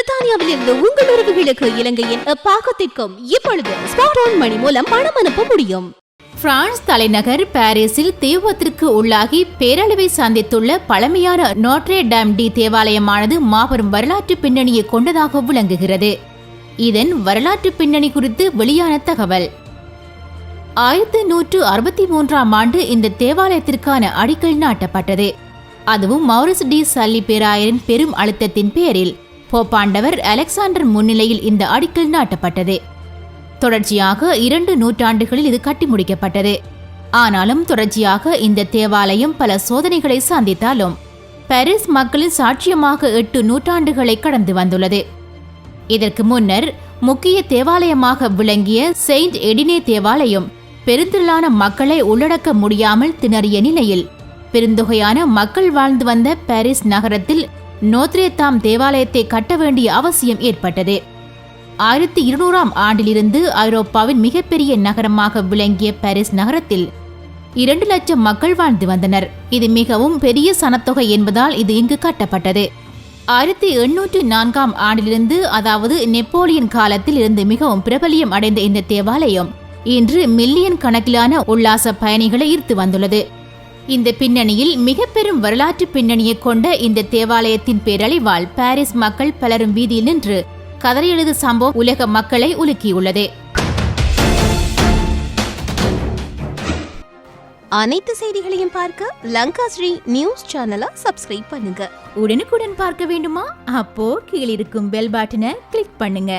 பிரித்தானியாவில் இருந்து உங்கள் உறவுகளுக்கு இலங்கையின் பாகத்திற்கும் இப்பொழுது ஸ்மார்ட் ஆன் மணி மூலம் பணம் அனுப்ப முடியும். பிரான்ஸ் தலைநகர் பாரிஸில் தீவிரத்திற்கு உள்ளாகி பேரழிவை சந்தித்துள்ள பழமையான நோட்ரே டேம் டி தேவாலயமானது மாபெரும் வரலாற்று பின்னணியை கொண்டதாக விளங்குகிறது. இதன் வரலாற்று பின்னணி குறித்து வெளியான தகவல். ஆயிரத்தி நூற்று அறுபத்தி மூன்றாம் ஆண்டு இந்த தேவாலயத்திற்கான அடிக்கல் நாட்டப்பட்டது. அதுவும் மௌரிஸ் டி சல்லி பேராயரின் பெரும் அழுத்தத்தின் பேரில். போப்பாண்டவர் அலெக்சாண்டர் முன்னிலையில் இந்த அடிக்கல் நாட்டப்பட்டது. தொடர்ச்சியாக இரண்டு நூற்றாண்டுகளில் இது கட்டி முடிக்கப்பட்டது. ஆனாலும் தொடர்ச்சியாக இந்த தேவாலயம் பல சோதனைகளை சந்தித்தாலும் பாரிஸ் மக்களின் சாட்சியமாக எட்டு நூற்றாண்டுகளை கடந்து வந்துள்ளது. இதற்கு முன்னர் முக்கிய தேவாலயமாக விளங்கிய செயின்ட் எடினே தேவாலயம் பெருந்திரளான மக்களை உள்ளடக்க முடியாமல் திணறிய நிலையில் பெருந்தொகையான மக்கள் வாழ்ந்து வந்த பாரிஸ் நகரத்தில் நோத்ரே தாம் தேவாலயத்தை கட்ட வேண்டிய அவசியம் ஏற்பட்டது. ஆயிரத்தி இருநூறாம் ஆண்டிலிருந்து ஐரோப்பாவின் மிகப்பெரிய நகரமாக விளங்கிய பாரிஸ் நகரத்தில் இரண்டு லட்சம் மக்கள் வாழ்ந்து வந்தனர். இது மிகவும் பெரிய சனத்தொகை என்பதால் இது இங்கு கட்டப்பட்டது. ஆயிரத்தி எண்ணூற்று நான்காம் ஆண்டிலிருந்து அதாவது நெப்போலியன் காலத்தில் இருந்து மிகவும் பிரபலியம் அடைந்த இந்த தேவாலயம் இன்று மில்லியன் கணக்கிலான உல்லாச பயணிகளை ஈர்த்து வந்துள்ளது. இந்த பின்னணியில் மிக பெரும் வரலாற்று பின்னணியை கொண்ட இந்த தேவாலயத்தின் பேரழிவால் பாரிஸ் மக்கள் பலரும் வீதியில் நின்று கதறி எழுது சம்பவம் உலக மக்களை உலுக்கியுள்ளது. அனைத்து செய்திகளையும் பார்க்க லங்கா ஸ்ரீ நியூஸ் சேனலை சப்ஸ்கிரைப் பண்ணுங்க. உடனுக்குடன் பார்க்க வேண்டுமா? அப்போ கீழிருக்கும் பெல் பட்டனை கிளிக் பண்ணுங்க.